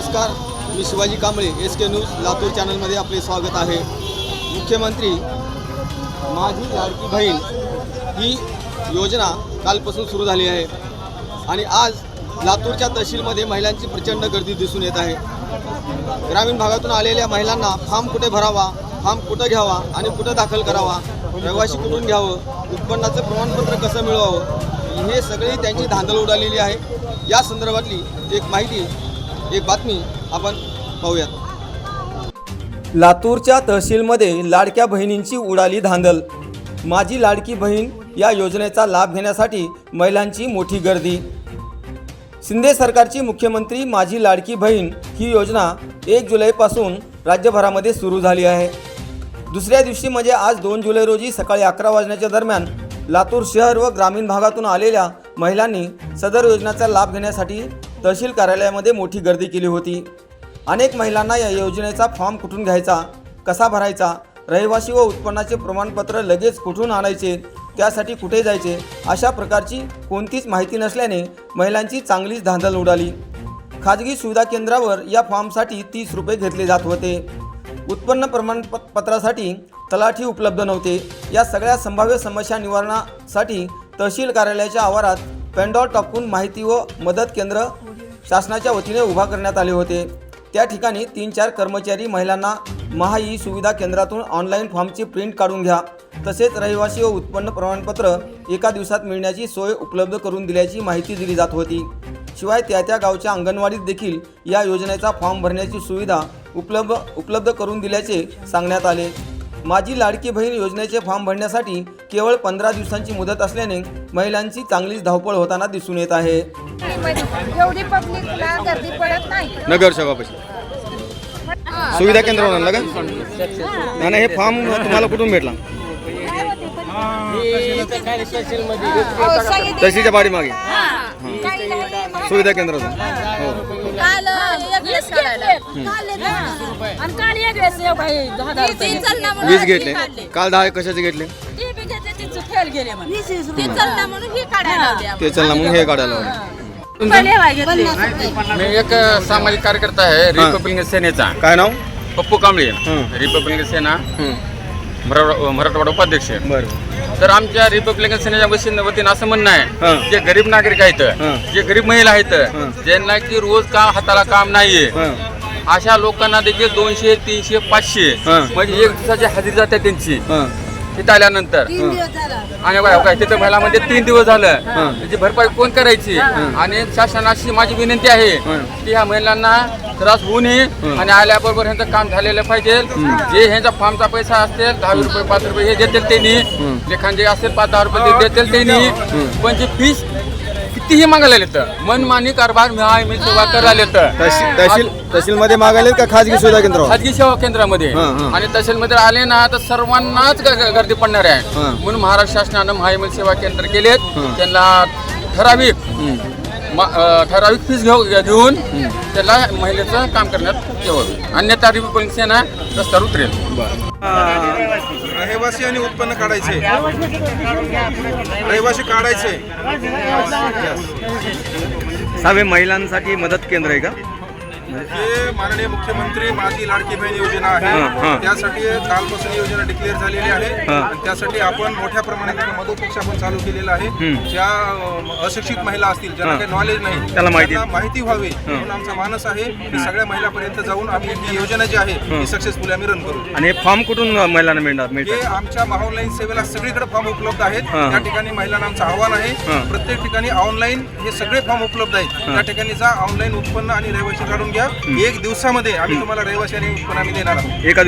नमस्कार मी Shivaji Kamble S K news Latur चॅनलमध्ये आपले स्वागत आहे. मुख्यमंत्री माझी लाडकी बहीण ही योजना कालपासून सुरू झाली आहे. आणि आज लातूरच्या तहसीलमध्ये महिलांची प्रचंड गर्दी दिसून येत आहे. ग्रामीण भागातून आलेल्या महिलांना फॉर्म कुठे भरावा फॉर्म कुठं घ्यावा आणि कुठं दाखल करावा रहिवाशी कुठून घ्यावं उत्पन्नाचं प्रमाणपत्र कसं मिळवावं हे सगळी त्यांची धांदल उडालेली आहे. या संदर्भातली एक माहिती एक बातमी आपण पाहूयात. लातूरच्या तहसीलमध्ये लाडक्या बहिणींची उडाली धांदल. माझी लाडकी बहीण या योजनेचा लाभ घेण्यासाठी महिलांची मोठी गर्दी. शिंदे सरकारची मुख्यमंत्री माझी लाडकी बहीण ही योजना एक जुलैपासून राज्यभरामध्ये सुरू झाली आहे. दुसऱ्या दिवशी म्हणजे आज दोन जुलै रोजी सकाळी अकरा वाजण्याच्या दरम्यान लातूर शहर व ग्रामीण भागातून आलेल्या महिलांनी सदर योजनेचा लाभ घेण्यासाठी तहसील कार्यालयामध्ये मोठी गर्दी केली होती. अनेक महिलांना या योजनेचा फॉर्म कुठून घ्यायचा कसा भरायचा रहिवासी व उत्पन्नाचे प्रमाणपत्र लगेच कुठून आणायचे त्यासाठी कुठे जायचे अशा प्रकारची कोणतीच माहिती नसल्याने महिलांची चांगलीच धांदल उडाली. खाजगी सुविधा केंद्रावर या फॉर्मसाठी तीस रुपये घेतले जात होते. उत्पन्न प्रमाणपत्रासाठी तलाठी उपलब्ध नव्हते. या सगळ्या संभाव्य समस्या निवारणासाठी तहसील कार्यालयाच्या आवारात पेंडॉल टाकून माहिती व मदत केंद्र शासनाच्या वतीने उभा करण्यात आले होते. त्या ठिकाणी तीन चार कर्मचारी महिलांना महा ई सुविधा केंद्रातून ऑनलाईन फॉर्मची प्रिंट काढून घ्या. तसेच रहिवासी व उत्पन्न प्रमाणपत्र एका दिवसात मिळण्याची सोय उपलब्ध करून दिल्याची माहिती दिली जात होती. शिवाय त्या त्या गावच्या अंगणवाडीत देखील या योजनेचा फॉर्म भरण्याची सुविधा उपलब्ध उपलब्ध करून दिल्याचे सांगण्यात आले. माझी लाडकी बहीण योजनेचे फॉर्म भरण्यासाठी केवळ पंधरा दिवसांची मुदत असल्याने महिलांची चांगलीच धावपळ होताना दिसून येत आहे. एवढी पब्लिकला गर्दी पडत नाही. नगर सेवापाशी सुविधा केंद्रावर आणला का? नाही हे फॉर्म तुम्हाला कुठून भेटला? तहसीलच्या पाठी मागे सुविधा केंद्रातून हो. काढायला आणि काल एक वेळेस एक बाई दहा दहा रुपये ती चल ना म्हणून. वीस ही घेतले काढली. काल दहा कशाचे घेतले? ती बी घेतली तिचं फेल गेले म्हणे. ती चल ना म्हणून ही काढायला लावली आम्हाला. ते चलना म्हणून हे काढायला लावले. पहिले वाय घेतली. मी एक सामाजिक कार्यकर्ता आहे रिपब्लिकन सेनेचा. काय नाव? पप्पू कांबळे. हं. रिपब्लिकन सेना. हं, मरा- मराठवाडा उपाध्यक्ष. बरं. तर आमच्या रिपब्लिकन सेनेच्या वतीनं वतीनं असं म्हणणं. आहे जे गरीब नागरिक आहेत. जे गरीब महिला आहेत. ज्यांना की रोज काम हाताला काम नाहीये अशा लोकांना देखील दोनशे तीनशे पाचशे. म्हणजे एक दिवसाची हजेरी जाते त्यांची तिथं आल्यानंतर. आणि काय काय तिथं महिलामध्ये तीन दिवस झालं. त्याची भरपाई कोण करायची? आणि शासनाशी माझी विनंती आहे. की ह्या महिलांना त्रास होऊ नये आणि आल्याबरोबर ह्यांचं काम झालेलं पाहिजे. जे ह्यांचा फॉर्मचा पैसा असेल दहा रुपये पाच रुपये हे देतील त्यांनी. लेखान जे असेल पाच दहा रुपये ते देतील त्यांनी. पण जी फीस कितीही मागायला येतं मनमानी कारभार मिळाय मी सेवा करायला तहसील येतं तहसील तहसीलमध्ये मागायले का खाजगी सुविधा केंद्रावर? खाजगी सेवा केंद्रामध्ये. हं, हं. आणि तहसीलमध्ये आले ना तर सर्वांनाच ग- ग- गर्दी पडणार आहे. हं. म्हणून महाराष्ट्र शासनानं महाविमल सेवा केंद्र केलेत. हं. त्यांना ठराविक म- अ, ठराविक फीस घेऊ घेऊन त्याला महिलेचं काम करण्यात यावं. अन्यथा रिपब्लिक सेना रस्त्यावर उतरेल. रहिवासी आणि उत्पन्न काढायचे. रहिवासी काढायचे. सावे महिलांसाठी मदत केंद्र आहे का? हे माननीय मुख्यमंत्री माझी लाडकी बहीण योजना. आहे. त्यासाठी कालपासून योजना डिक्लेअर झालेली आहे. आणि त्यासाठी आपण मोठ्या प्रमाणात एक मदत कक्ष आपण चालू केलेला आहे. ज्या अशिक्षित महिला असतील ज्यांना. काही नॉलेज नाही त्याला माहिती- माहिती व्हावी म्हणून आमचा मानस आहे. की सगळ्या महिलापर्यंत जाऊन आम्ही ही योजना जी आहे ही. सक्सेसफुली आम्ही रन करू. आणि फॉर्म कुठून महिलांना मिळणार हे आमच्या महाऑनलाईन सेवेला सगळीकडे फॉर्म उपलब्ध आहेत. त्या ठिकाणी महिलांना आमचं आव्हान आहे. प्रत्येक ठिकाणी ऑनलाईन हे सगळे फॉर्म उपलब्ध आहेत. त्या ठिकाणी जा ऑनलाईन उत्पन्न आणि रहिवासी काढून घ्या. एक दिवसामध्ये आम्ही तुम्हाला रहिवासी आणि उत्पन्न आम्ही देणार आहोत. एका